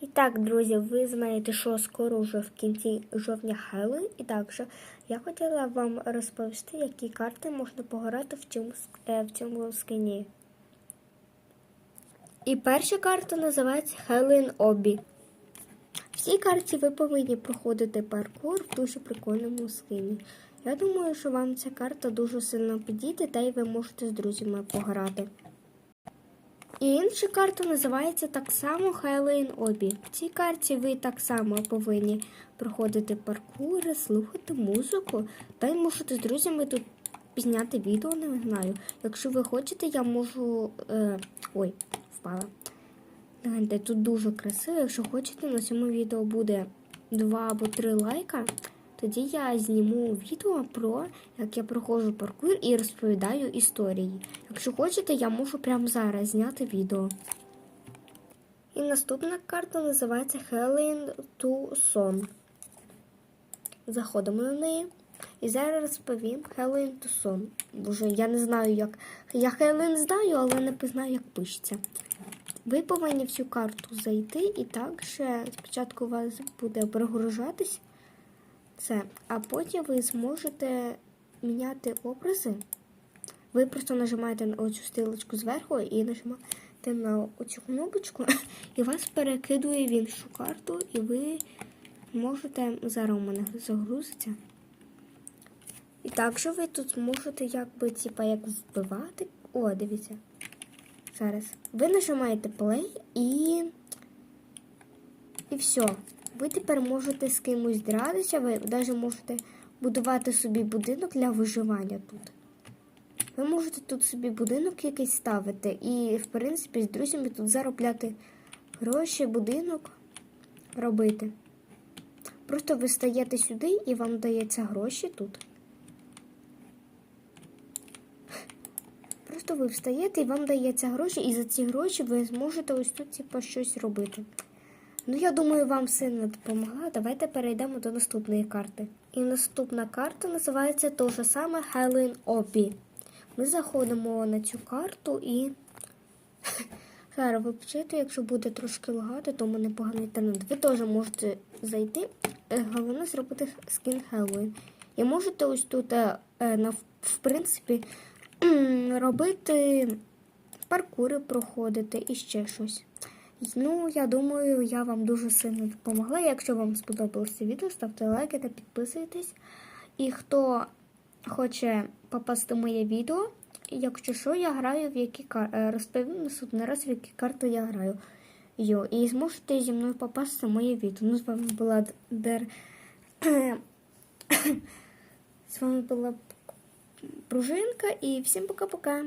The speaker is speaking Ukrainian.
І так, друзі, ви знаєте, що скоро вже в кінці жовтня Хеллоуін. І також я хотіла вам розповісти, які карти можна пограти в цьому, е, в цьому скині. І перша карта називається Halloween Обі. В цій карті ви повинні проходити паркур в дуже прикольному скині. Я думаю, що вам ця карта дуже сильно підійде, та й ви можете з друзями пограти. І інша карта називається так само Halloween Обі. В цій карті ви так само повинні проходити паркури, слухати музику, та й можете з друзями тут пізняти відео, не знаю. Якщо ви хочете, я можу. Е... Ой, впала. Тут дуже красиво. Якщо хочете, на цьому відео буде 2 або 3 лайка. Тоді я зніму відео про як я проходжу паркур і розповідаю історії. Якщо хочете, я можу прямо зараз зняти відео. І наступна карта називається Halloween to Son. Заходимо на неї. І зараз розповім Halloween to Son. Боже, я не знаю, як. Я Halloween знаю, але не знаю, як пишеться. Ви повинні в цю карту зайти, і так ще спочатку у вас буде прогружатись це, а потім ви зможете міняти образи. Ви просто нажимаєте на оцю стрілочку зверху і нажимаєте на оцю кнопочку, і вас перекидує в іншу карту, і ви можете зараз у мене загрузиться. І також ви тут зможете якби, типа, як вбивати. О, дивіться. Зараз. Ви нажимаєте play і. І все. Ви тепер можете з кимось дратися, ви навіть можете будувати собі будинок для виживання тут. Ви можете тут собі будинок якийсь ставити і, в принципі, з друзями тут заробляти гроші, будинок робити. Просто ви стаєте сюди і вам дається гроші тут. Просто ви встаєте і вам дається гроші, і за ці гроші ви зможете ось тут типу, щось робити. Ну, я думаю, вам сильно допомогла. Давайте перейдемо до наступної карти. І наступна карта називається то же саме Halloween Обі. Ми заходимо на цю карту і. Зараз ви почуєте, якщо буде трошки лагати, то мене поганий інтернет. Ви теж можете зайти. Е, Головне зробити скін Halloween. І можете ось тут, е, е, в принципі, робити паркури проходити і ще щось. Ну, я думаю, я вам дуже сильно допомогла. Якщо вам сподобалося відео, ставте лайки та підписуйтесь. І хто хоче попасти в моє відео, якщо що, я граю в які карти. Розповім наступний раз, в які карти я граю. Йо, і зможете зі мною попасти в моє відео. Ну, з вами була Дер. з вами була Пружинка і всім пока-пока.